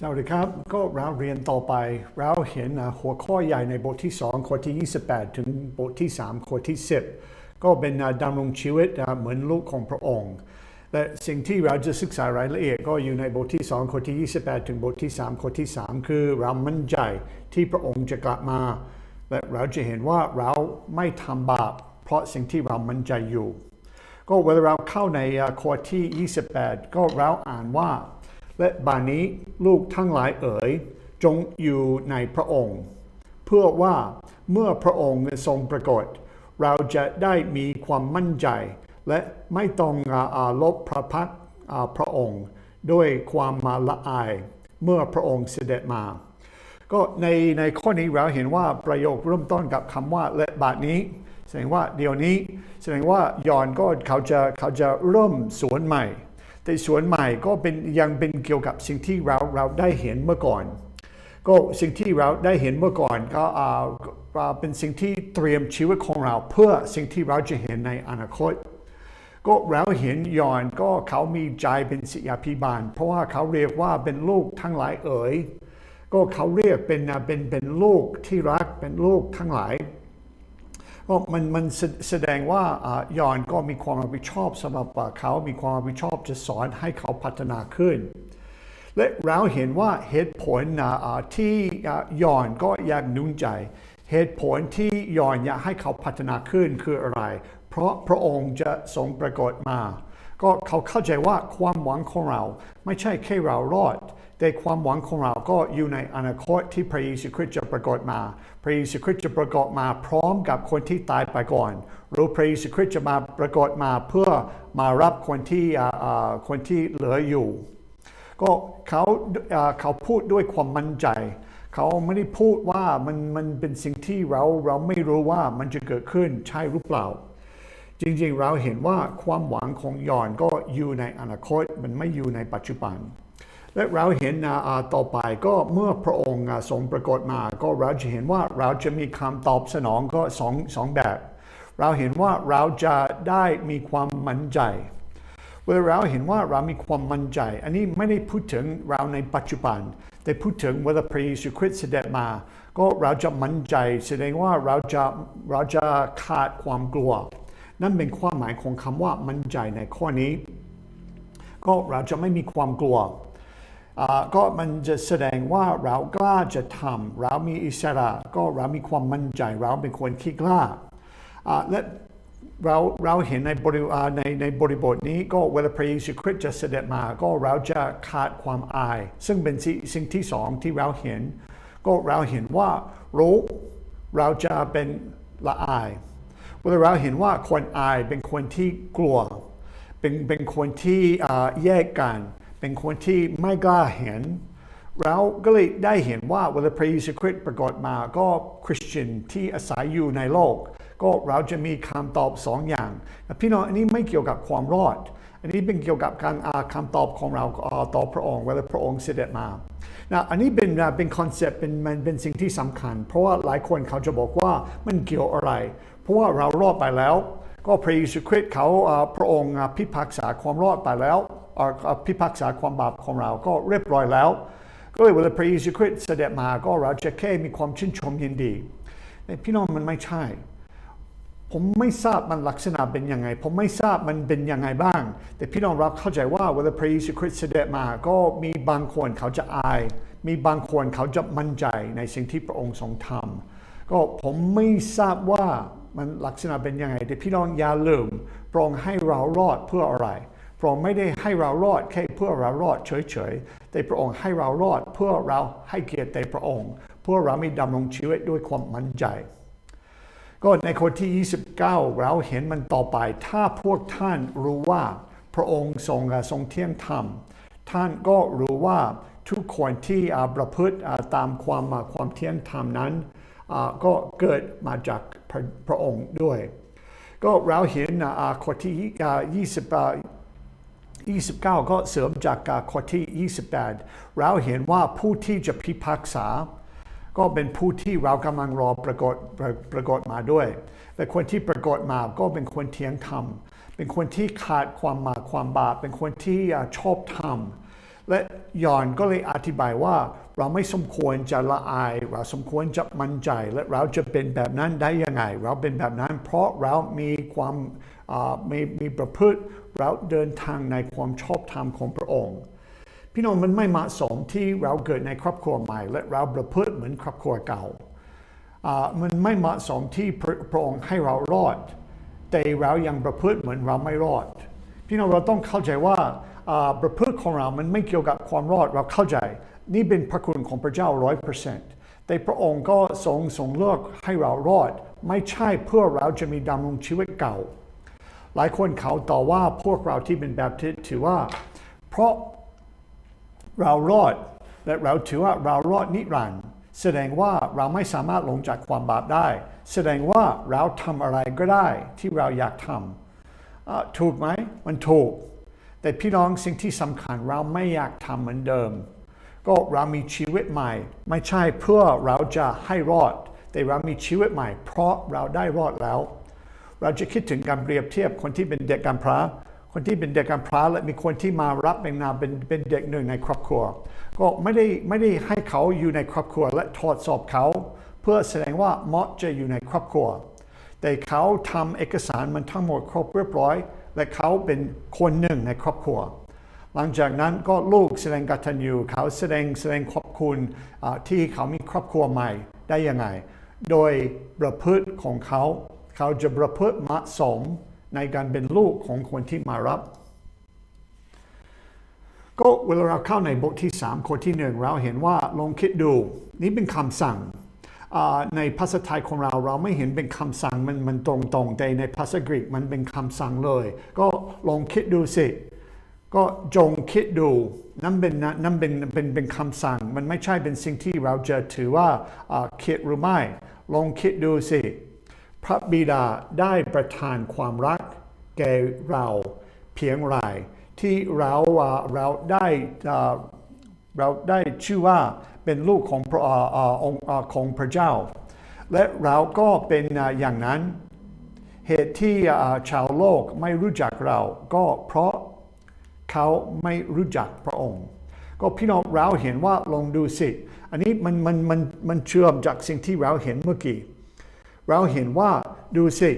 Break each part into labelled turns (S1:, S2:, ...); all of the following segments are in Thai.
S1: สวัสดีครับ ก็เราเรียนต่อไป เราเห็นหัวข้อใหญ่ในบทที่ 2 ข้อที่ 28 ถึงบทที่ 3 ข้อที่ 10 ก็เป็นดำรงชีวิตเหมือนลูกของพระองค์ และสิ่งที่เราจะศึกษารายละเอียดก็อยู่ในบทที่ 2 ข้อที่ 28 ถึงบทที่ 3 ข้อที่ 3 คือเรามั่นใจที่พระองค์จะกลับมา และเราจะเห็นว่าเราไม่ทำบาป เพราะสิ่งที่เรามั่นใจอยู่ ก็เวลาเราเข้าในข้อที่ 28 ก็เราอ่านว่า และบานนี้ลูกทั้งหลายเอ๋ย จงอยู่ในพระองค์ เพื่อว่าเมื่อพระองค์ทรงปรากฏ เราจะได้มีความมั่นใจ และไม่ต้องอลบพระพักพระองค์ ด้วยความมาละอาย เมื่อพระองค์เสด็จมา ก็ในในข้อนี้เราเห็นว่าประโยคเริ่มต้นกับคำว่าและบาทนี้ แสดงว่าเดี๋ยวนี้ แสดงว่ายอนก็เขาจะเขาจะเริ่มสวนใหม่ แต่สวนใหม่ก็เป็นยังเป็นเกี่ยวกับสิ่งที่เราเราได้เห็นเมื่อก่อน ก็สิ่งที่เราได้เห็นเมื่อก่อนก็อ่าเป็นสิ่งที่เตรียมชีวิตของเราเพื่อสิ่งที่เราจะเห็นในอนาคต ก็เราเห็นยอนก็เขามีใจเป็นศิยาพิบาล เพราะว่าเขาเรียกว่าเป็นลูกทั้งหลายเอ๋ยก็เขาเรียกเป็นเป็นเป็นลูกที่รักเป็นลูกทั้งหลาย ก็มันมันแสดงว่าอยอนก็มีความรับผิดชอบสำหรับเขามีความรับผิดชอบจะสอนให้เขาพัฒนาขึ้น และเราเห็นว่าเหตุผลที่ยอนก็อยากนุนใจ เหตุผลที่ยอนอยากให้เขาพัฒนาขึ้นคืออะไร เพราะพระองค์จะทรงปรากฏมา ก็เขาเข้าใจว่าความหวังของเราไม่ใช่แค่เรารอด แต่ความหวังของเราก็อยู่ในอนาคตที่พระเยซูคริสต์จะปรากฏมา พระเยซูคริสต์จะปรากฏมาพร้อมกับคนที่ตายไปก่อน หรือพระเยซูคริสต์จะมาปรากฏมาเพื่อมารับคนที่คนที่เหลืออยู่ ก็เขาเขาพูดด้วยความมั่นใจ เขาไม่ได้พูดว่ามันมันเป็นสิ่งที่เราเราไม่รู้ว่ามันจะเกิดขึ้นใช่หรือเปล่า จริงๆเราเห็นว่าความหวังของยอนก็อยู่ในอนาคตมันไม่อยู่ในปัจจุบัน และเราเห็นต่อไปก็เมื่อพระองค์ทรงปรากฏมา ก็เราจะเห็นว่าเราจะมีคำตอบสนองก็สองสองแบบ เราเห็นว่าเราจะได้มีความมั่นใจเวลาเราเห็นว่าเรามีความมั่นใจ อันนี้ไม่ได้พูดถึงเราในปัจจุบัน แต่พูดถึงเวลาพระเยซูคริสต์เสด็จมา ก็เราจะมั่นใจ แสดงว่าเราจะเราจะขาดความกลัว นั่นเป็นความหมายของคำว่ามั่นใจในข้อนี้ ก็เราจะไม่มีความกลัว ก็มันจะแสดงว่าเรากล้าจะทำเรามีอิสระ ก็เรามีความมั่นใจ เราเป็นคนขี้กล้าและเราเราเห็นในบริในในบริบทนี้ก็เวลาพระเยซูคริสต์จะเสด็จมา ก็เราจะขาดความอาย ซึ่งเป็นสิ่งที่สองที่เราเห็น ก็เราเห็นว่ารู้เราจะเป็นละอายเวลาเราเห็นว่าคนอายเป็นคนที่กลัว เป็นเป็นคนที่แยกกัน เป็นคนที่ไม่กล้าเห็น เราก็เลยได้เห็นว่าเวลาพระเยซูคริสต์ปรากฏมาก็คริสเตียนที่อาศัยอยู่ในโลก ก็เราจะมีคำตอบสองอย่างพี่น้องอันนี้ไม่เกี่ยวกับความรอด อันนี้เป็นเกี่ยวกับการอาคำตอบของเราต่อพระองค์เวลาพระองค์เสด็จมานะอันนี้เป็นเป็นคอนเซปต์เป็นมันเป็นสิ่งที่สำคัญ เพราะว่าหลายคนเขาจะบอกว่ามันเกี่ยวอะไร เพราะว่าเรารอดไปแล้ว ก็พระเยซูคริสต์เขาพระองค์พิพากษาความรอดไปแล้ว พิพากษาความบาปของเราก็เรียบร้อยแล้ว ก็เลยเวลาพระเยซูคริสต์เสด็จมาก็เราจะแค่มีความชื่นชมยินดีแต่พี่น้องมันไม่ใช่ ผมไม่ทราบมันลักษณะเป็นยังไง ผมไม่ทราบมันเป็นยังไงบ้าง แต่พี่น้องรับเข้าใจว่าเวลาพระเยซูคริสต์เสด็จมาก็มีบางคนเขาจะอาย มีบางคนเขาจะมั่นใจในสิ่งที่พระองค์ทรงทำก็ผมไม่ทราบว่ามันลักษณะเป็นยังไงแต่พี่น้องอย่าลืมพระองค์ให้เรารอดเพื่ออะไร พระองค์ไม่ได้ให้เรารอดแค่เพื่อเรารอดเฉยๆ แต่พระองค์ให้เรารอดเพื่อเราให้เกียรติแด่พระองค์ เพื่อเรามีดำรงชีวิตด้วยความมั่นใจ ก็ในข้อที่ 29 เราเห็นมันต่อไป ถ้าพวกท่านรู้ว่าพระองค์ทรงทรงเที่ยงธรรม ท่านก็รู้ว่าทุกคนที่ประพฤติตามความอ่าความเที่ยงธรรมนั้น ก็เกิดมาจากพระพระองค์ด้วย ก็เราเห็นข้อที่อ่า20อ่า 29 ก็เสริมจากข้อที่ 28 เราเห็นว่าผู้ที่จะพิพากษา ก็เป็นผู้ที่เรากำลังรอปรากฏประปรากฏมาด้วย แต่คนที่ปรากฏมาก็เป็นคนเที่ยงธรรม เป็นคนที่ขาดความมาความบาป เป็นคนที่ชอบธรรม และยอนก็เลยอธิบายว่า เราไม่สมควรจะละอาย เราสมควรจะมั่นใจ และเราจะเป็นแบบนั้นได้ยังไง เราเป็นแบบนั้น เพราะเรามีความอ่ามีมีประพฤติเราเดินทางในความชอบธรรมของพระองค์พี่น้องมันไม่เหมาะสมที่เราเกิดในครอบครัวใหม่ และเราประพฤติเหมือนครอบครัวเก่าอ่ามันไม่เหมาะสมที่พระพระองค์ให้เรารอด แต่เรายังประพฤติเหมือนเราไม่รอด พี่น้องเราต้องเข้าใจว่า ประพฤติของเรา มันไม่เกี่ยวกับความรอดเราเข้าใจ นี่เป็นพระคุณของพระเจ้าร้อยเปอร์เซ็นต์แต่พระองค์ก็ทรงทรงเลือกให้เรารอด ไม่ใช่เพื่อเราจะมีดำรงชีวิตเก่า หลายคนเขาต่อว่าพวกเราที่เป็นแบบที่ถือว่า เพราะเรารอดและเราถือว่าเรารอดนิรันดร์แสดงว่าเราไม่สามารถลงจากความบาปได้ แสดงว่าเราทำอะไรก็ได้ที่เราอยากทำถูกไหมมันถูก แต่พี่น้องสิ่งที่สำคัญเราไม่อยากทำเหมือนเดิม ก็เรามีชีวิตใหม่ ไม่ใช่เพื่อเราจะให้รอด แต่เรามีชีวิตใหม่ เพราะเราได้รอดแล้ว เราจะคิดถึงการเปรียบเทียบคนที่เป็นเด็กกำพร้าคนที่เป็นเด็กกำพร้าและมีคนที่มารับเป็นนาเป็นเป็นเด็กหนึ่งในครอบครัว ก็ไม่ได้ไม่ได้ให้เขาอยู่ในครอบครัวและทดสอบเขา เพื่อแสดงว่าเหมาะจะอยู่ในครอบครัว แต่เขาทำเอกสารมันทั้งหมดครบเรียบร้อย และเขาเป็นคนหนึ่งในครอบครัว หลังจากนั้นก็ลูกแสดงกตัญญูเขาแสดงแสดงขอบคุณที่เขามีครอบครัวใหม่ได้ยังไง โดยประพฤติของเขา เขาจะประพฤติเหมาะสมในการเป็นลูกของคนที่มารับ ก็เวลาเราเข้าในบทที่ 3 คนที่หนึ่งเราเห็นว่าลองคิดดู นี่เป็นคำสั่ง ในภาษาไทยของเราเราไม่เห็นเป็นคำสั่งมันมันตรงๆแต่ในภาษากรีกมันเป็นคำสั่งเลย ก็ลองคิดดูสิ ก็จงคิดดูนั่นเป็นนั่นเป็นเป็นเป็นคำสั่ง มันไม่ใช่เป็นสิ่งที่เราจะถือว่าคิดหรือไม่ลองคิดดูสิ พระบิดาได้ประทานความรักแก่เราเพียงไรที่เราเราได้เราได้ชื่อว่า เป็นลูกของพระองค์ของพระเจ้า และเราก็เป็นอย่างนั้น เหตุที่ชาวโลกไม่รู้จักเรา ก็เพราะเขาไม่รู้จักพระองค์ ก็พี่น้องเราเห็นว่าลองดูสิ อันนี้มันมันมันมันเชื่อมจากสิ่งที่เราเห็นเมื่อกี้ เราเห็นว่าดูสิ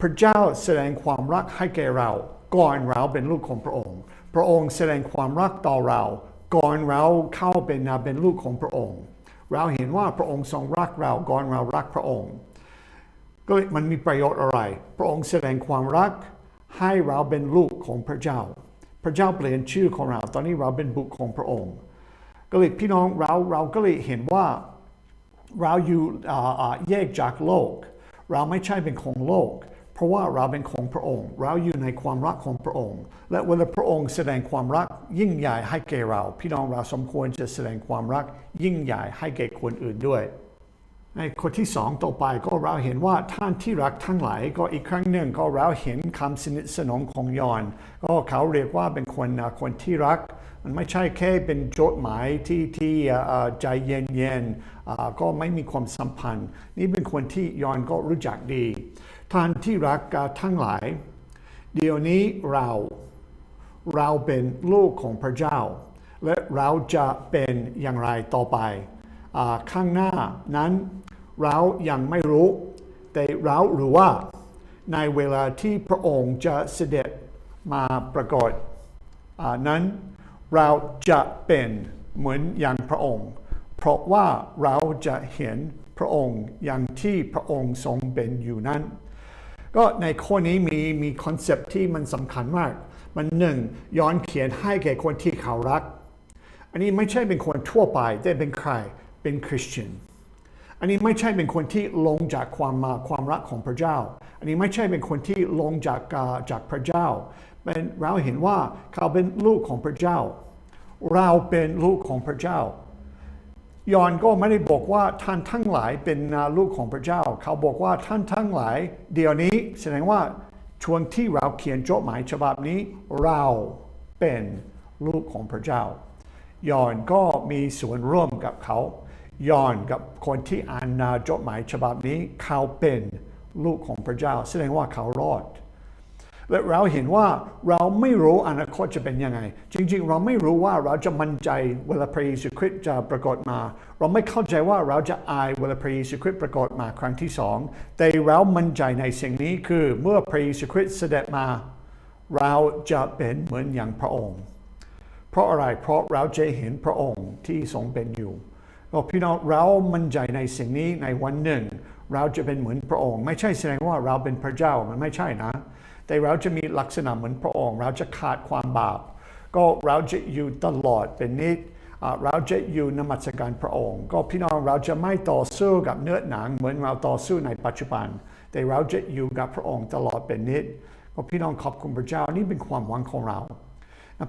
S1: พระเจ้าแสดงความรักให้แก่เรา ก่อนเราเป็นลูกของพระองค์ พระองค์แสดงความรักต่อเรา ก่อนเราเข้าเป็นนาเป็นลูกของพระองค์ เราเห็นว่าพระองค์ทรงรักเราก่อนเรารักพระองค์ ก็มันมีประโยชน์อะไร พระองค์แสดงความรักให้เราเป็นลูกของพระเจ้า พระเจ้าเปลี่ยนชื่อของเรา ตอนนี้เราเป็นบุตรของพระองค์ ก็เลยพี่น้องเราเราก็เลยเห็นว่าเราอยู่แยกจากโลก เราไม่ใช่เป็นของโลก เพราะว่าเราเป็นของพระองค์ เราอยู่ในความรักของพระองค์ และเวลาพระองค์แสดงความรักยิ่งใหญ่ให้แก่เรา พี่น้องเราสมควรจะแสดงความรักยิ่งใหญ่ให้แก่คนอื่นด้วย ในข้อที่สองต่อไปก็เราเห็นว่าท่านที่รักทั้งหลายก็อีกครั้งหนึ่งก็เราเห็นคำสนิทสนมของยอน ก็เขาเรียกว่าเป็นคนคนที่รัก มันไม่ใช่แค่เป็นโจดหมายที่ที่ใจเย็นๆอ่าก็ไม่มีความสัมพันธ์ นี่เป็นคนที่ยอนก็รู้จักดี ท่านที่รักอ่าทั้งหลาย เดี๋ยวนี้เราเราเป็นลูกของพระเจ้า และเราจะเป็นอย่างไรต่อไปอข้างหน้านั้นเรายังไม่รู้ แต่เรารู้ว่าในเวลาที่พระองค์จะเสด็จมาปรากฏอ่านั้นเราจะเป็นเหมือนอย่างพระองค์ เพราะว่าเราจะเห็นพระองค์อย่างที่พระองค์ทรงเป็นอยู่นั้น ก็ในข้อนี้มีมีคอนเซปที่มันสำคัญมาก มันหนึ่งย้อนเขียนให้แก่คนที่เขารัก อันนี้ไม่ใช่เป็นคนทั่วไปแต่เป็นใครเป็นคริสเตียนอันนี้ไม่ใช่เป็นคนที่ลงจากความมาความรักของพระเจ้า อันนี้ไม่ใช่เป็นคนที่ลงจากอ่าจากพระเจ้าเป็นเราเห็นว่าเขาเป็นลูกของพระเจ้า เราเป็นลูกของพระเจ้า ยอนก็ไม่ได้บอกว่าท่านทั้งหลายเป็นลูกของพระเจ้า เขาบอกว่าท่านทั้งหลาย เดี๋ยวนี้แสดงว่าช่วงที่เราเขียนจดหมายฉบับนี้ เราเป็นลูกของพระเจ้ายอนก็มีส่วนร่วมกับเขายอนกับคนที่อ่านจดหมายฉบับนี้ เขาเป็นลูกของพระเจ้า แสดงว่าเขารอด และเราเห็นว่าเราไม่รู้อนาคตจะเป็นยังไง จริงๆ เราไม่รู้ว่าเราจะมั่นใจเวลาพระเยซูคริสต์จะปรากฏมา เราไม่เข้าใจว่าเราจะอายเวลาพระเยซูคริสต์ปรากฏมาครั้งที่สองแต่เรามั่นใจในสิ่งนี้คือเมื่อพระเยซูคริสต์เสด็จมา เราจะเป็นเหมือนอย่างพระองค์ เพราะอะไรเพราะเราจะเห็นพระองค์ที่ทรงเป็นอยู่พี่น้องเรามั่นใจในสิ่งนี้ในวันหนึ่ง เราจะเป็นเหมือนพระองค์ ไม่ใช่แสดงว่าเราเป็นพระเจ้ามันไม่ใช่นะ แต่เราจะมีลักษณะเหมือนพระองค์ เราจะขาดความบาป ก็เราจะอยู่ตลอดเป็นนิดเราจะอยู่นมัสการพระองค์ ก็พี่น้องเราจะไม่ต่อสู้กับเนื้อหนัง เหมือนเราต่อสู้ในปัจจุบัน แต่เราจะอยู่กับพระองค์ตลอดเป็นนิดก็พี่น้องขอบคุณพระเจ้านี่เป็นความหวังของเรา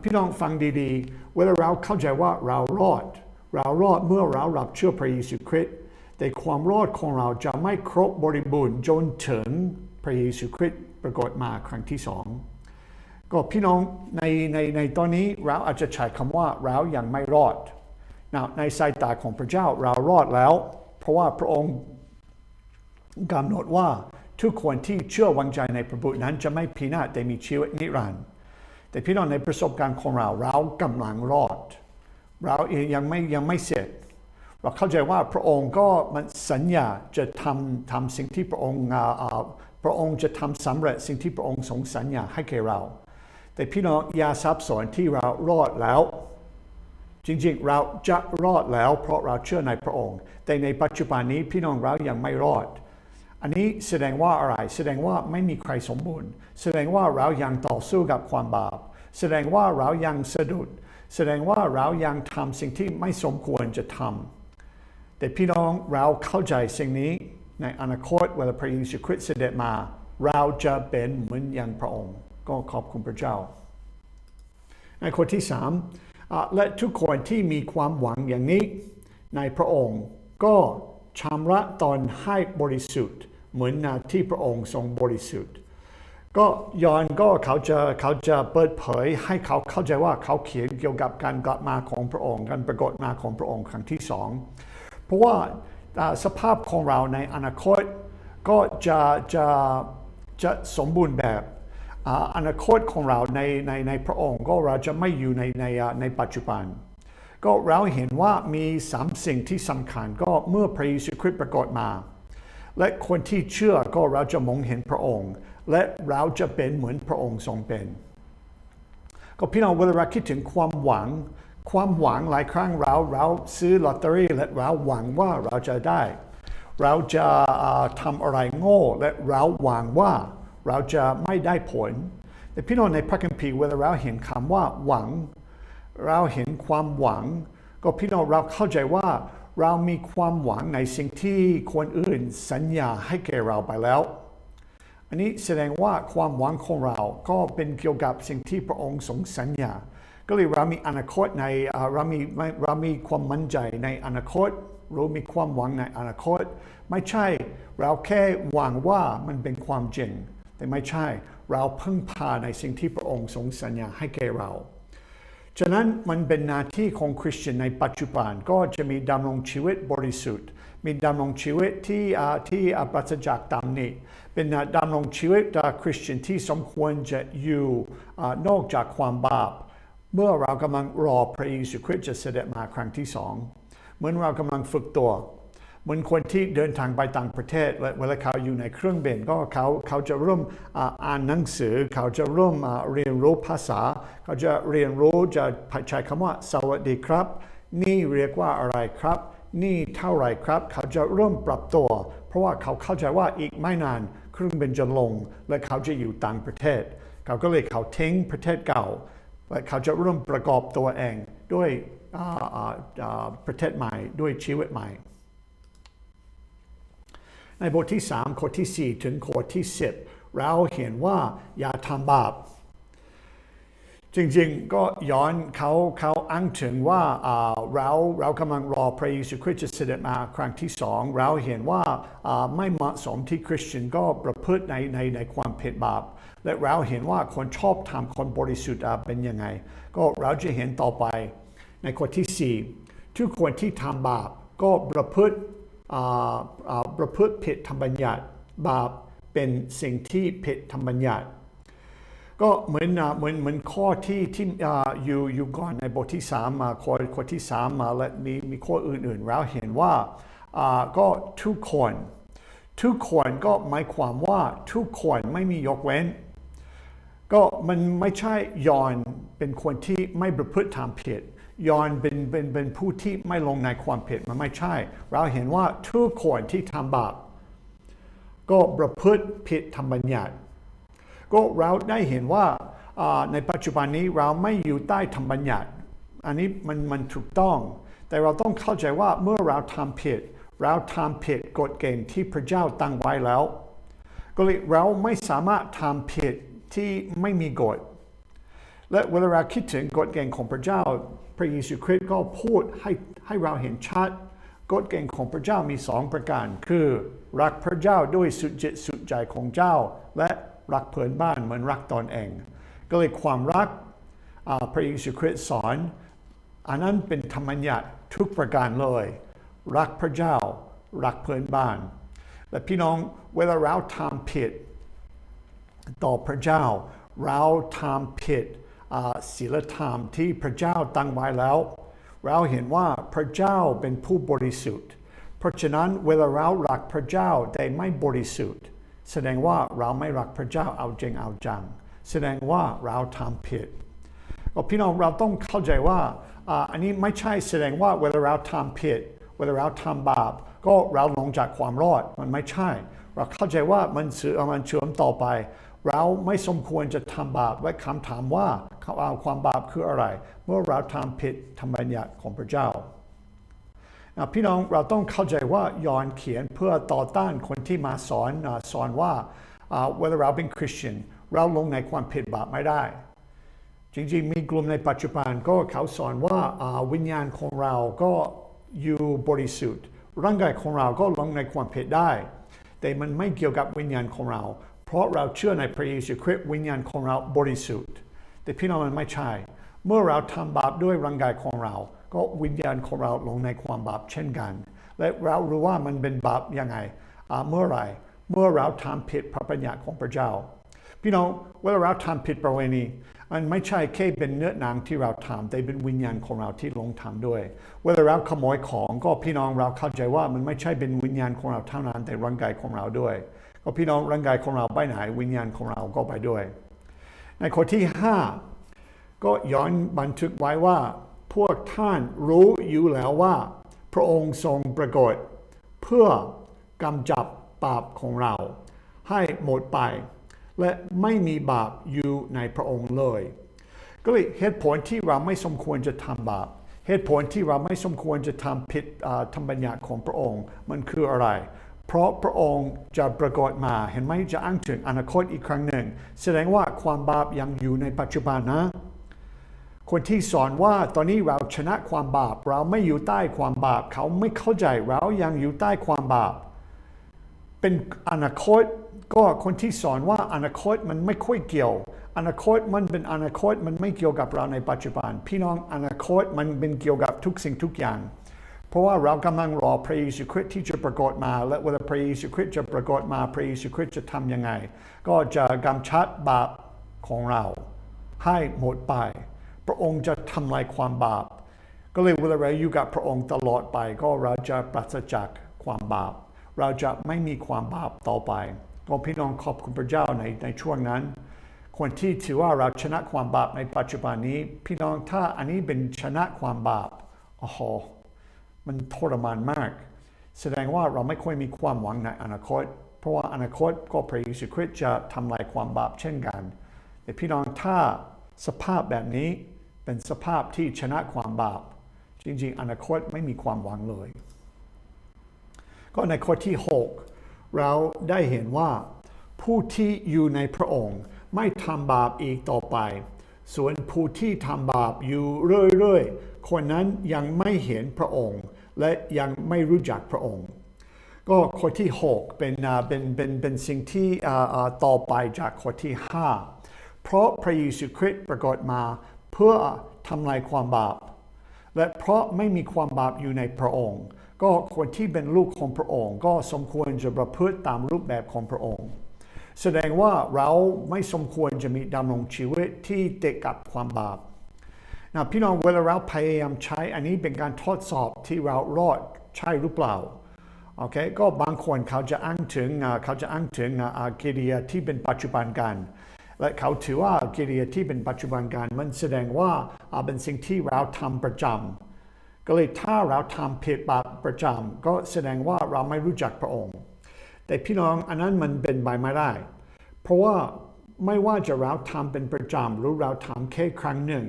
S1: พี่น้องฟังดีๆ เวลาเราเข้าใจว่าเรารอด เรารอดเมื่อเรารับเชื่อพระเยซูคริสต์แต่ความรอดของเราจะไม่ครบบริบูรณ์จนถึงพระเยซูคริสต์ ปรากฏมาครั้งที่สองก็พี่น้องในในในตอนนี้เราอาจจะใช้คำว่าเรายังไม่รอดนะในสายตาของพระเจ้าเรารอดแล้ว เพราะว่าพระองค์กำหนดว่าทุกคนที่เชื่อวางใจในพระบุตรนั้นจะไม่พินาศแต่มีชีวิตนิรันดร์แต่พี่น้องในประสบการณ์ของเราเรากำลังรอด เราเองยังไม่ยังไม่เสร็จ เราเข้าใจว่าพระองค์ก็มันสัญญาจะทำทำสิ่งที่พระองค์อา พระองค์จะทำสำเร็จสิ่งที่พระองค์ทรงสัญญาให้แก่เรา แต่พี่น้องอย่าซับซ้อนที่เรารอดแล้ว จริงๆเราจะรอดแล้ว เพราะเราเชื่อในพระองค์ แต่ในปัจจุบันนี้พี่น้องเรายังไม่รอด อันนี้แสดงว่าอะไร แสดงว่าไม่มีใครสมบูรณ์ แสดงว่าเรายังต่อสู้กับความบาป แสดงว่าเรายังสะดุด แสดงว่าเรายังทำสิ่งที่ไม่สมควรจะทำแต่พี่น้องเราเข้าใจสิ่งนี้ ในอนาคตเวลาพระเยซูคริสต์เสด็จมา เราจะเป็นเหมือนอย่างพระองค์ ก็ขอบคุณพระเจ้า ในข้อที่สามและทุกคนที่มีความหวังอย่างนี้ ในพระองค์ก็ชำระตอนให้บริสุทธิ์ เหมือนนาที่พระองค์ทรงบริสุทธิ์ ก็ยอนก็เขาจะเขาจะเปิดเผยให้เขาเข้าใจว่าเขาเขียนเกี่ยวกับการกลับมาของพระองค์ การปรากฏมาของพระองค์ครั้งที่สองเพราะว่า สภาพของเราในอนาคตก็จะจะจะสมบูรณ์แบบอนาคตของเราในในในพระองค์ก็เราจะไม่อยู่ในในในปัจจุบัน ก็เราเห็นว่ามีสามสิ่งที่สำคัญก็เมื่อพระเยซูคริสต์ปรากฏมา และคนที่เชื่อก็เราจะมองเห็นพระองค์ และเราจะเป็นเหมือนพระองค์ทรงเป็น ก็พี่น้องเวลาเราคิดถึงความหวัง ความหวังหลายครั้งเราเราซื้อลอตเตอรี่และเราหวังว่าเราจะได้ เราจะทำอะไรโง่และเราหวังว่าเราจะไม่ได้ผลแต่พี่น้องในพระคัมภีร์เวลาเราเห็นคำว่าหวัง เราเห็นความหวัง ก็พี่น้องเราเข้าใจว่าเรามีความหวังในสิ่งที่คนอื่นสัญญาให้แก่เราไปแล้ว อันนี้แสดงว่าความหวังของเราก็เป็นเกี่ยวกับสิ่งที่พระองค์ทรงสัญญา ก็เลยเรามีอนาคตในเรามีเรามีความมั่นใจในอนาคตเรามีความหวังในอนาคต ไม่ใช่เราแค่หวังว่ามันเป็นความจริง แต่ไม่ใช่เราพึ่งพาในสิ่งที่พระองค์ทรงสัญญาให้แก่เราฉะนั้นมันเป็นหน้าที่ของคริสเตียนในปัจจุบันก็จะมีดำรงชีวิตบริสุทธิ์ มีดำรงชีวิตที่อที่อปราศจากตำหนิเป็นดำรงชีวิตอ่าคริสเตียนที่สมควรจะอยู่นอกจากความบาป เมื่อเรากำลังรอพระเยซูคริสต์จะเสด็จมาครั้งที่สองเหมือนเรากำลังฝึกตัวเหมือนคนที่เดินทางไปต่างประเทศและเวลาเขาอยู่ในเครื่องบินก็เขาเขาจะเริ่มอ่านหนังสือ เขาจะเริ่มเรียนรู้ภาษา เขาจะเรียนรู้จะใช้คำว่าสวัสดีครับ นี่เรียกว่าอะไรครับนี่เท่าไรครับ เขาจะเริ่มปรับตัว เพราะว่าเขาเข้าใจว่าอีกไม่นานเครื่องบินจะลง และเขาจะอยู่ต่างประเทศ เขาก็เลยเขาทิ้งประเทศเก่า เขาจะเริ่มประกอบตัวเองด้วยประเทศใหม่ด้วยชีวิตใหม่ ในบทที่ 3 ข้อที่ 4 ถึงข้อที่ 10 เราเห็นว่าอย่าทำบาป จริงๆ ก็ย้อนเขาเขาอ้างถึงว่าเราเรากำลังรอพระเยซูคริสต์จะเสด็จมาครั้งที่สองเราเห็นว่าไม่เหมาะสมที่คริสเตียนก็ประพฤติในในในความผิดบาป และเราเห็นว่าคนชอบทำคนบริสุทธิ์เป็นยังไง ก็เราจะเห็นต่อไปในข้อที่ 4 ทุกคนที่ทำบาปก็ประพฤติประพฤติผิดธรรมบัญญัติบาปเป็นสิ่งที่ผิดธรรมบัญญัติ ก็เหมือนเหมือนเหมือนข้อที่ที่ออยู่อยู่ก่อนในบทที่3มาข้อข้อที่3มาและมีมีข้ออื่นๆแล้วเห็นว่าอ่าก็ทุกคนทุกคนก็หมายความว่าทุกคนไม่มียกเว้น ก็มันไม่ใช่ยอนเป็นคนที่ไม่ประพฤติทำผิดยอนเป็นเป็นเป็นผู้ที่ไม่ลงในความผิดมันไม่ใช่ เราเห็นว่าทุกคนที่ทำบาปก็ประพฤติผิดธรรมบัญญัติ ก็เราได้เห็นว่าในปัจจุบันนี้เราไม่อยู่ใต้ธรรมบัญญัติ อันนี้มันมันถูกต้อง แต่เราต้องเข้าใจว่าเมื่อเราทำผิด เราทำผิดกฎเกณฑ์ที่พระเจ้าตั้งไว้แล้ว ก็เลยเราไม่สามารถทำผิดที่ไม่มีกฎ และเวลาเราคิดถึงกฎเกณฑ์ของพระเจ้า พระเยซูคริสต์ก็พูดให้ให้เราเห็นชัดกฎเกณฑ์ของพระเจ้ามีสองประการ คือ รักพระเจ้าด้วยสุดจิตสุดใจของเจ้า และ รักเพื่อนบ้านเหมือนรักตนเอง ก็เลยความรักพระเยซูคริสต์สอนอันนั้นเป็นธรรมญญัติทุกประการเลย รักพระเจ้า รักเพื่อนบ้าน และพี่น้องเวลาเราทำผิดต่อพระเจ้า เราทำผิดอ่าศีลธรรมที่พระเจ้าตั้งไว้แล้ว เราเห็นว่าพระเจ้าเป็นผู้บริสุทธิ์ เพราะฉะนั้นเวลาเรารักพระเจ้าแต่ไม่บริสุทธิ์ แสดงว่าเราไม่รักพระเจ้าเอาจริงเอาจัง แสดงว่าเราทำผิดก็พี่น้องเราต้องเข้าใจว่าอ่าอันนี้ไม่ใช่แสดงว่าเวลาเราทำผิดเวลาเราทำบาปก็เราลงจากความรอดมันไม่ใช่ เราเข้าใจว่ามันเสื่อมันเชื่อมต่อไป เราไม่สมควรจะทำบาปและคำถามว่าเอาความบาปคืออะไร เมื่อเราทำผิดธรรมบัญญัติของพระเจ้า พี่น้องเราต้องเข้าใจว่ายอนเขียนเพื่อต่อต้านคนที่มาสอนสอนว่าเวลาเราเป็นคริสเตียนเราลงในความผิดบาปไม่ได้ จริงๆ มีกลุ่มในปัจจุบันก็เขาสอนว่าอ่าวิญญาณของเราก็อยู่บริสุทธิ์ร่างกายของเราก็ลงในความผิดได้ แต่มันไม่เกี่ยวกับวิญญาณของเรา เพราะเราเชื่อในพระเยซูคริสต์วิญญาณของเราบริสุทธิ์ แต่พี่น้องมันไม่ใช่ เมื่อเราทำบาปด้วยร่างกายของเรา ก็วิญญาณของเราลงในความบาปเช่นกัน และเรารู้ว่ามันเป็นบาปยังไงอ่าเมื่อไรเมื่อเราทำผิดพระบัญญัติของพระเจ้า พี่น้องเวลาเราทำผิดประเวณีมันไม่ใช่แค่เป็นเนื้อหนังที่เราทำแต่เป็นวิญญาณของเราที่ลงทำด้วย เวลาเราขโมยของก็พี่น้องเราเข้าใจว่ามันไม่ใช่เป็นวิญญาณของเราเท่านั้นแต่ร่างกายของเราด้วย ก็พี่น้องร่างกายของเราไปไหนวิญญาณของเราก็ไปด้วย ในข้อที่ 5 ก็ย้อนบันทึกไว้ว่า พวกท่านรู้อยู่แล้วว่า พระองค์ทรงปรากฏเพื่อกำจับบาปของเรา ให้หมดไป และไม่มีบาปอยู่ในพระองค์เลย ก็เลยเหตุผลที่เราไม่สมควรจะทำบาปเหตุผลที่เราไม่สมควรจะทำผิดธรรมบัญญัติของพระองค์มันคืออะไร เพราะพระองค์จะปรากฏมาเห็นไหมจะอ้างถึงอนาคตอีกครั้งหนึ่ง แสดงว่าความบาปยังอยู่ในปัจจุบันนะ คนที่สอนว่าตอนนี้เราชนะความบาป เราไม่อยู่ใต้ความบาป เขาไม่เข้าใจเรายังอยู่ใต้ความบาป เป็นอนาคตก็คนที่สอนว่าอนาคตมันไม่ค่อยเกี่ยว อนาคตมันเป็นอนาคตมันไม่เกี่ยวกับเราในปัจจุบัน พี่น้องอนาคตมันเป็นเกี่ยวกับทุกสิ่งทุกอย่าง เพราะว่าเรากำลังรอพระเยซูคริสต์ที่จะปรากฏมา และเวลาพระเยซูคริสต์จะปรากฏมาพระเยซูคริสต์จะทำยังไง ก็จะกำชัดบาปของเรา ให้หมดไป พระองค์จะทำลายความบาป ก็เลยเวลาเราอยู่กับพระองค์ตลอดไป ก็เราจะปราศจากความบาป เราจะไม่มีความบาปต่อไป ก็พี่น้องขอบคุณพระเจ้าในในช่วงนั้น คนที่ถือว่าเราชนะความบาปในปัจจุบันนี้ พี่น้องถ้าอันนี้เป็นชนะความบาปโอ้โหมันทรมานมาก แสดงว่าเราไม่ค่อยมีความหวังในอนาคต เพราะว่าอนาคตก็พระเยซูคริสต์จะทำลายความบาปเช่นกัน แต่พี่น้องถ้าสภาพแบบนี้ เป็นสภาพที่ชนะความบาป จริงๆ อนาคตไม่มีความหวังเลย ก็ในข้อที่ 6 เราได้เห็นว่าผู้ที่อยู่ในพระองค์ไม่ทำบาปอีกต่อไป ส่วนผู้ที่ทำบาปอยู่เรื่อยๆ คนนั้นยังไม่เห็นพระองค์ และยังไม่รู้จักพระองค์ ก็ข้อที่ 6 เป็นอ่าเป็นเป็นเป็นสิ่งที่อ่าอ่าต่อไปจากข้อที่ 5 เพราะพระเยซูคริสต์ปรากฏมา เพื่อทำลายความบาป และเพราะไม่มีความบาปอยู่ในพระองค์ ก็คนที่เป็นลูกของพระองค์ ก็สมควรจะประพฤติตามรูปแบบของพระองค์ แสดงว่าเราไม่สมควรจะมีดำรงชีวิตที่ติดกับความบาปนะพี่น้องเวลาเราพยายามใช้อันนี้เป็นการทดสอบที่เรารอดใช่หรือเปล่าโอเคก็บางคนเขาจะอ้างถึงเขาจะอ้างถึงกิริยที่เป็นปัจจุบันกัน และเขาถือว่ากิริยาที่เป็นปัจจุบันกันมันแสดงว่าเป็นสิ่งที่เราทำประจำก็เลยถ้าเราทำผิดบาปประจำก็แสดงว่าเราไม่รู้จักพระองค์ แต่พี่น้องอันนั้นมันเป็นไปไม่ได้ เพราะว่าไม่ว่าจะเราทำเป็นประจำหรือเราทำแค่ครั้งหนึ่ง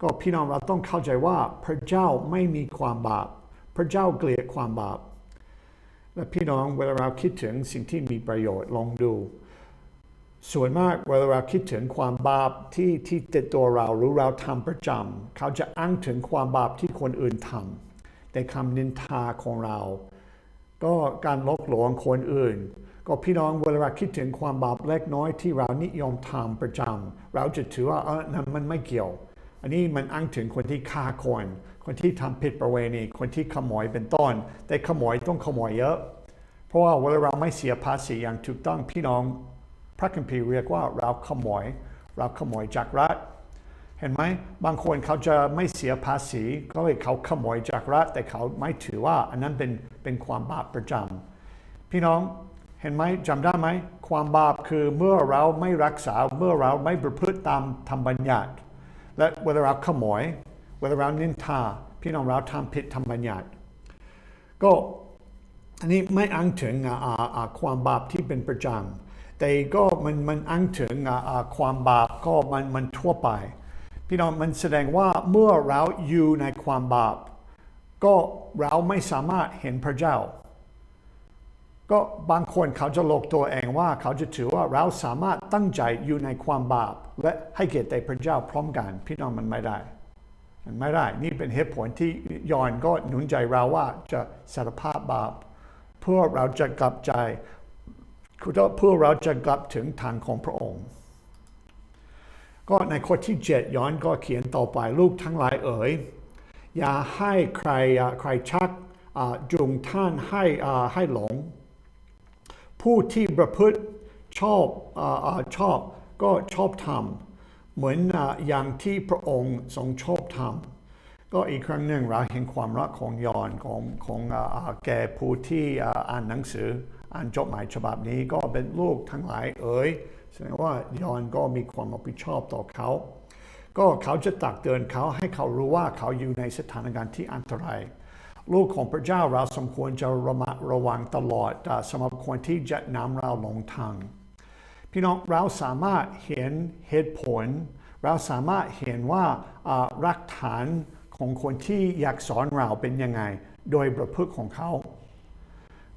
S1: ก็พี่น้องเราต้องเข้าใจว่าพระเจ้าไม่มีความบาป พระเจ้าเกลียดความบาป และพี่น้องเวลาเราคิดถึงสิ่งที่มีประโยชน์ลองดู ส่วนมากเวลาเราคิดถึงความบาปที่ที่ติดตัวเราหรือเราทำประจำเขาจะอ้างถึงความบาปที่คนอื่นทำแต่คำนินทาของเรา ก็การลบหลวงคนอื่น ก็พี่น้องเวลาเราคิดถึงความบาปเล็กน้อยที่เรานิยมทำประจำเราจะถือว่าเออนั้นมันไม่เกี่ยว อันนี้มันอ้างถึงคนที่ฆ่าคนคนที่ทำผิดประเวณีคนที่ขโมยเป็นต้น แต่ขโมยต้องขโมยเยอะ เพราะว่าเวลาเราไม่เสียภาษีอย่างถูกต้องพี่น้อง พระคัมภีร์เรียกว่าเราขโมย เราขโมยจากรัฐ เห็นไหมบางคนเขาจะไม่เสียภาษีก็เลยเขาขโมยจากรัฐ แต่เขาไม่ถือว่าอันนั้นเป็นเป็นความบาปประจำพี่น้องเห็นไหมจำได้ไหมความบาปคือเมื่อเราไม่รักษาเมื่อเราไม่ประพฤติตามธรรมบัญญัติ และเวลาเราขโมยเวลาเรานินทาพี่น้องเราทำผิดธรรมบัญญัติก็อันนี้ไม่อ้างถึงความบาปที่เป็นประจำ แต่ก็มันมันอ้างถึงความบาปก็มันมันทั่วไป พี่น้องมันแสดงว่าเมื่อเราอยู่ในความบาป ก็เราไม่สามารถเห็นพระเจ้า ก็บางคนเขาจะหลอกตัวเองว่าเขาจะถือว่าเราสามารถตั้งใจอยู่ในความบาป และให้เกียรติแต่พระเจ้าพร้อมกัน พี่น้องมันไม่ได้ไม่ได้ นี่เป็นเหตุผลที่ยอนก็หนุนใจเราว่าจะสารภาพบาป เพื่อเราจะกลับใจ เพื่อเราจะกลับถึงทางของพระองค์ ก็ในข้อที่ 7 ย้อนก็เขียนต่อไปลูกทั้งหลายเอ๋ย อย่าให้ใครใครชักจูงท่านให้ให้หลง ผู้ที่ประพฤติชอบชอบก็ชอบทำเหมือนอย่างที่พระองค์ทรงชอบทำก็อีกครั้งหนึ่งเราเห็นความรักของยอนของของแก่ผู้ที่อ่านหนังสือ อ่านจดหมายฉบับนี้ก็เป็นลูกทั้งหลายเอ๋ยแสดงว่ายอนก็มีความรับผิดชอบต่อเขา ก็เขาจะตักเตือนเขาให้เขารู้ว่าเขาอยู่ในสถานการณ์ที่อันตราย ลูกของพระเจ้าเราสมควรจะระมัดระวังตลอดสำหรับคนที่จะนำเราลงทาง พี่น้องเราสามารถเห็นเหตุผล เราสามารถเห็นว่ารักฐานของคนที่อยากสอนเราเป็นยังไง โดยประพฤติของเขา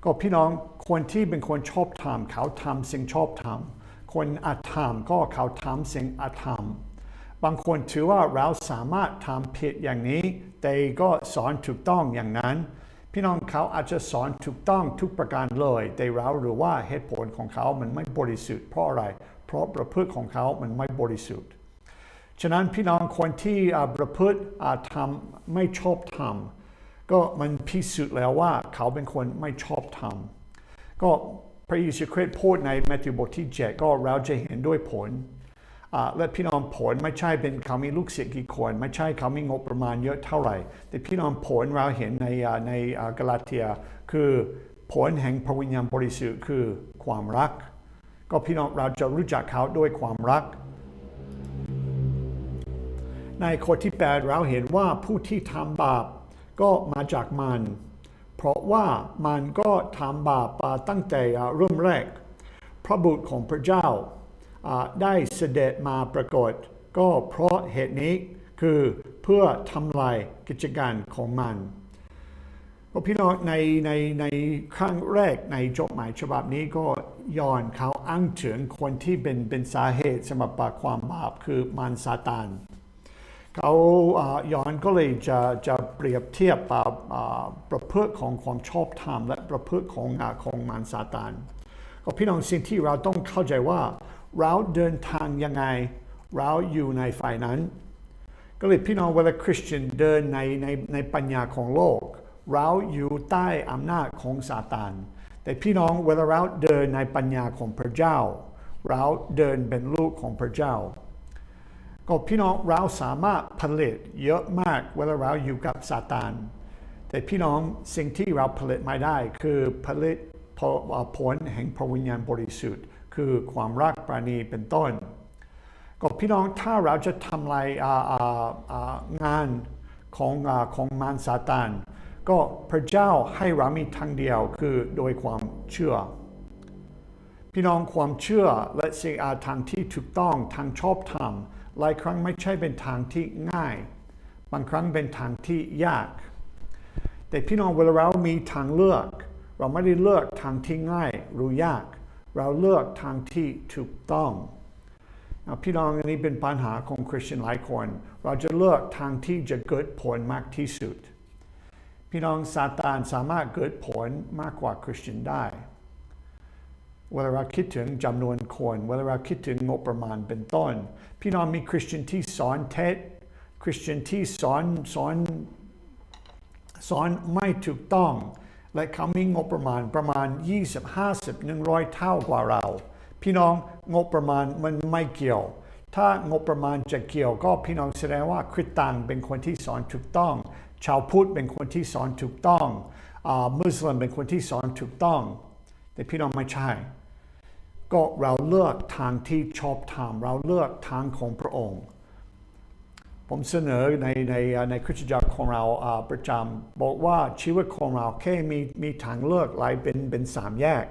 S1: ก็พี่น้องคนที่เป็นคนชอบทำเขาทำสิ่งชอบทำคนอาธรรมก็เขาทำสิ่งอาธรรม บางคนถือว่าเราสามารถทำผิดอย่างนี้ แต่ก็สอนถูกต้องอย่างนั้น พี่น้องเขาอาจจะสอนถูกต้องทุกประการเลย แต่เราหรือว่าเหตุผลของเขามันไม่บริสุทธิ์เพราะอะไร เพราะประพฤติของเขามันไม่บริสุทธิ์ฉะนั้นพี่น้องคนที่ประพฤติทำไม่ชอบทำ ก็มันพิสูจน์แล้วว่าเขาเป็นคนไม่ชอบทำก็พระเยซูคริสต์พูดในมัทธิวบทที่7ก็เราจะเห็นด้วยผลและพี่น้องผลไม่ใช่เป็นเขามีลูกศิษย์กี่คน ไม่ใช่เขามีงบประมาณเยอะเท่าไหร่ แต่พี่น้องผลเราเห็นในในกาลาเทียคือผลแห่งพระวิญญาณบริสุทธิ์คือความรัก ก็พี่น้องเราจะรู้จักเขาด้วยความรัก ในข้อที่ 8 เราเห็นว่าผู้ที่ทำบาป ก็มาจากมันเพราะว่ามันก็ทำบาปตั้งแต่เริ่มแรก พระบุตรของพระเจ้าได้เสด็จมาปรากฏ ก็เพราะเหตุนี้คือเพื่อทำลายกิจการของมันก็พี่น้องในในในครั้งแรกในจดหมายฉบับนี้ก็ย้อนเขาอ้างถึงคนที่เป็นเป็นสาเหตุสำหรับความบาปคือมารซาตาน เขาย้อนก็เลยจะจะเปรียบเทียบประพฤติของความชอบธรรม และประพฤติของของมารซาตานก็พี่น้องสิ่งที่เราต้องเข้าใจว่า เราเดินทางยังไง เราอยู่ในฝ่ายนั้น ก็เลยพี่น้องเวลาคริสเตียนเดินในในในปัญญาของโลก เราอยู่ใต้อำนาจของซาตานแต่พี่น้องเวลาเราเดินในปัญญาของพระเจ้า เราเดินเป็นลูกของพระเจ้า ก็พี่น้องเราสามารถผลิตเยอะมากเวลาเราอยู่กับซาตาน แต่พี่น้องสิ่งที่เราผลิตไม่ได้ คือผลิตผลแห่งพระวิญญาณบริสุทธิ์ คือความรักปราณีเป็นต้น ก็พี่น้องถ้าเราจะทำลายงานของของมารซาตาน ก็พระเจ้าให้เรามีทางเดียวคือโดยความเชื่อพี่น้องความเชื่อและสิ่งทางที่ถูกต้องทางชอบธรรม หลายครั้งไม่ใช่เป็นทางที่ง่าย บางครั้งเป็นทางที่ยาก แต่พี่น้องเวลาเรามีทางเลือก เราไม่ได้เลือกทางที่ง่ายหรือยาก เราเลือกทางที่ถูกต้องพี่น้องอันนี้เป็นปัญหาของคริสเตียนหลายคน เราจะเลือกทางที่จะเกิดผลมากที่สุด พี่น้องซาตานสามารถเกิดผลมากกว่าคริสเตียนได้ เวลาเราคิดถึงจำนวนคนเวลาเราคิดถึงงบประมาณเป็นต้น พี่น้องมีคริสเตียนที่สอนเท็จคริสเตียนที่สอนสอนสอนไม่ถูกต้อง และเขามีงบประมาณประมาณ 20 50 100 เท่ากว่าเรา พี่น้องงบประมาณมันไม่เกี่ยว ถ้างบประมาณจะเกี่ยวก็พี่น้องแสดงว่าคริสตังเป็นคนที่สอนถูกต้อง ชาวพุทธเป็นคนที่สอนถูกต้องมุสลิมเป็นคนที่สอนถูกต้อง แต่พี่น้องไม่ใช่ ก็เราเลือกทางที่ชอบธรรมเราเลือกทางของพระองค์ ผมเสนอในในในคริสตจักรของเราประจำบอกว่าชีวิตของเราแค่มีมีทางเลือกหลายเป็นเป็นสามแยก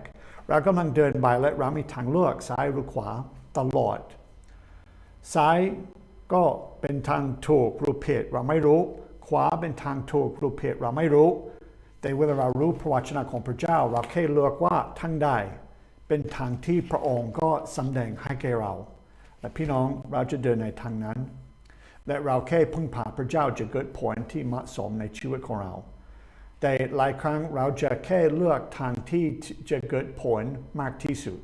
S1: เรากำลังเดินไปและเรามีทางเลือกซ้ายหรือขวาตลอด ซ้ายก็เป็นทางถูกหรือผิดเราไม่รู้ ขวาเป็นทางถูกหรือผิดเราไม่รู้ แต่เวลาเรารู้พระวจนะของพระเจ้า เราแค่เลือกว่าทางใด เป็นทางที่พระองค์ก็สำแดงให้แก่เรา และพี่น้องเราจะเดินในทางนั้น และเราแค่พึ่งพาพระเจ้าจะเกิดผลที่เหมาะสมในชีวิตของเรา แต่หลายครั้งเราจะแค่เลือกทางที่จะเกิดผลมากที่สุด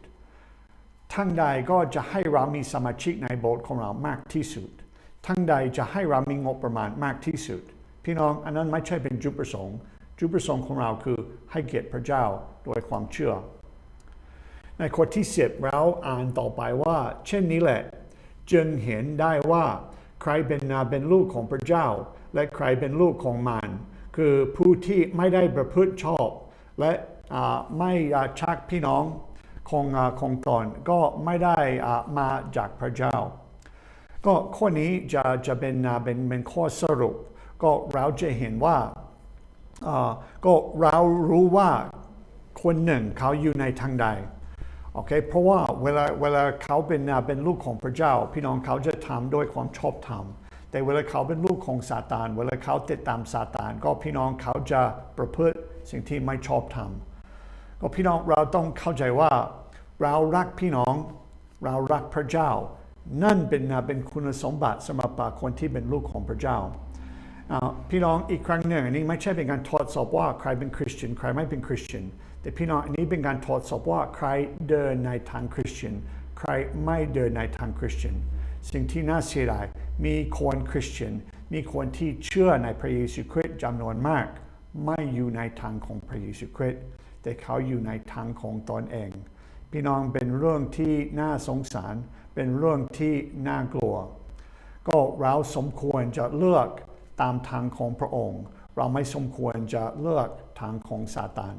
S1: ทางใดก็จะให้เรามีสมาชิกในโบสถ์ของเรามากที่สุดทางใดจะให้เรามีงบประมาณมากที่สุด พี่น้องอันนั้นไม่ใช่เป็นจุดประสงค์ จุดประสงค์ของเราคือให้เกียรติพระเจ้าโดยความเชื่อ ในข้อที่สิบเราอ่านต่อไปว่า เช่นนี้แหละ จึงเห็นได้ว่าใครเป็นนาเป็นลูกของพระเจ้า และใครเป็นลูกของมารคือผู้ที่ไม่ได้ประพฤติชอบ และไม่ชักพี่น้องของของตอนก็ไม่ได้มาจากพระเจ้า ก็ข้อนี้จะจะเป็นเป็นเป็นข้อสรุป ก็เราจะเห็นว่าก็เรารู้ว่าคนหนึ่งเขาอยู่ในทางใด โอเคเพราะว่าเวลาเวลาเขาเป็นเป็นลูกของพระเจ้า พี่น้องเขาจะทำด้วยความชอบธรรม แต่เวลาเขาเป็นลูกของซาตาน เวลาเขาติดตามซาตาน ก็พี่น้องเขาจะประพฤติสิ่งที่ไม่ชอบธรรม ก็พี่น้องเราต้องเข้าใจว่า เรารักพี่น้องเรารักพระเจ้า นั่นเป็นเป็นคุณสมบัติสำหรับคนที่เป็นลูกของพระเจ้าพี่น้องอีกครั้งหนึ่งอันนี้ไม่ใช่เป็นการทดสอบว่าใครเป็นคริสเตียนใครไม่เป็นคริสเตียน แต่พี่น้องอันนี้เป็นการทดสอบว่าใครเดินในทางคริสเตียนใครไม่เดินในทางคริสเตียนสิ่งที่น่าเสียดายมีคนคริสเตียนมีคนที่เชื่อในพระเยซูคริสต์จำนวนมาก ไม่อยู่ในทางของพระเยซูคริสต์แต่เขาอยู่ในทางของตนเอง พี่น้องเป็นเรื่องที่น่าสงสาร เป็นเรื่องที่น่ากลัว ก็เราสมควรจะเลือกตามทางของพระองค์ เราไม่สมควรจะเลือกทางของซาตาน